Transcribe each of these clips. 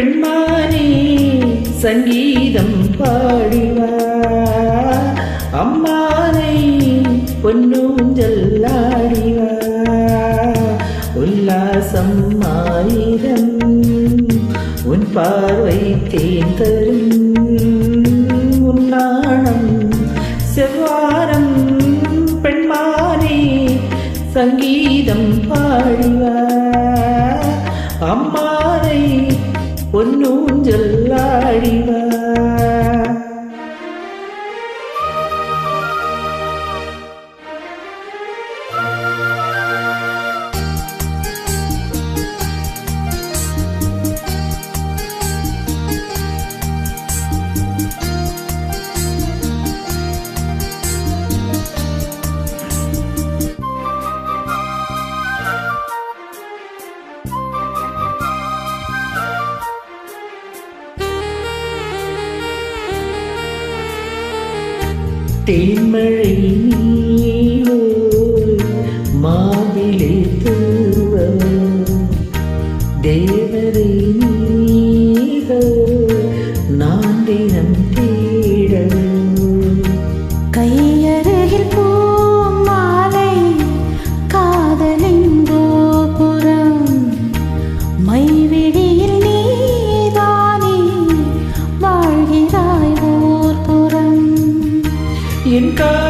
பெண்மானே சங்கீதம் பாடிவா. அம்மானை பொன்னூஞ்சல் பொன்னூஞ்சல்லாடிவா. உல்லாசம் ஆயிரம் உன் பார்வை தேர்ந்தரும். உன்னாணம் செவ்வாரம் பெண்மானே சங்கீதம் பாடிவா. till தேன்மழை நீவோ மாவிலே தூவ தேவரை நீக நான் தினம் தேட கையருகில் காதலின் கோபுரம். ఇంకా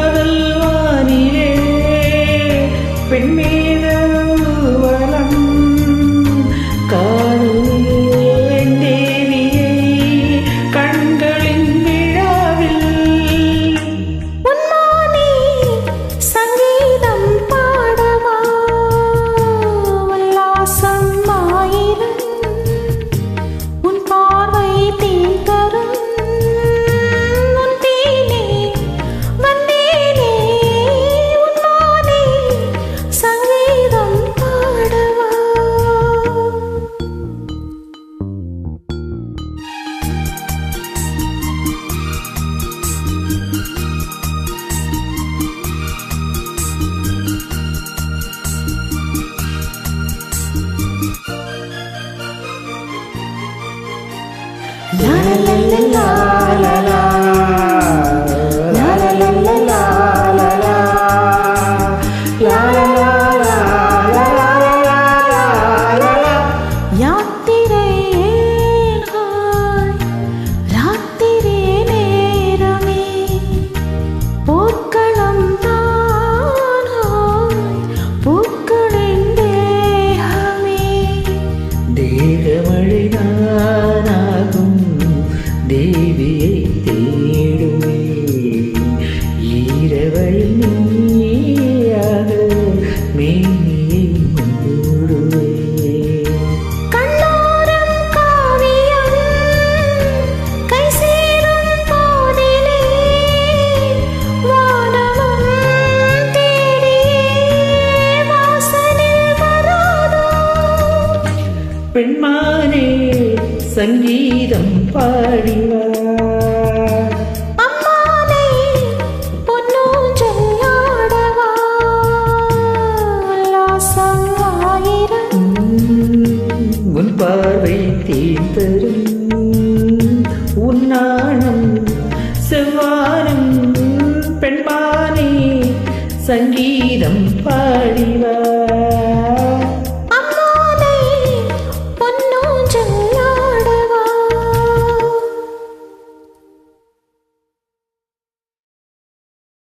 La la la la சங்கீதம் பாடினார். உன் பார்வை தீர்த்தரும் உன்னாணம் செவ்வானம் பெண்பானே சங்கீதம் பாடிவார்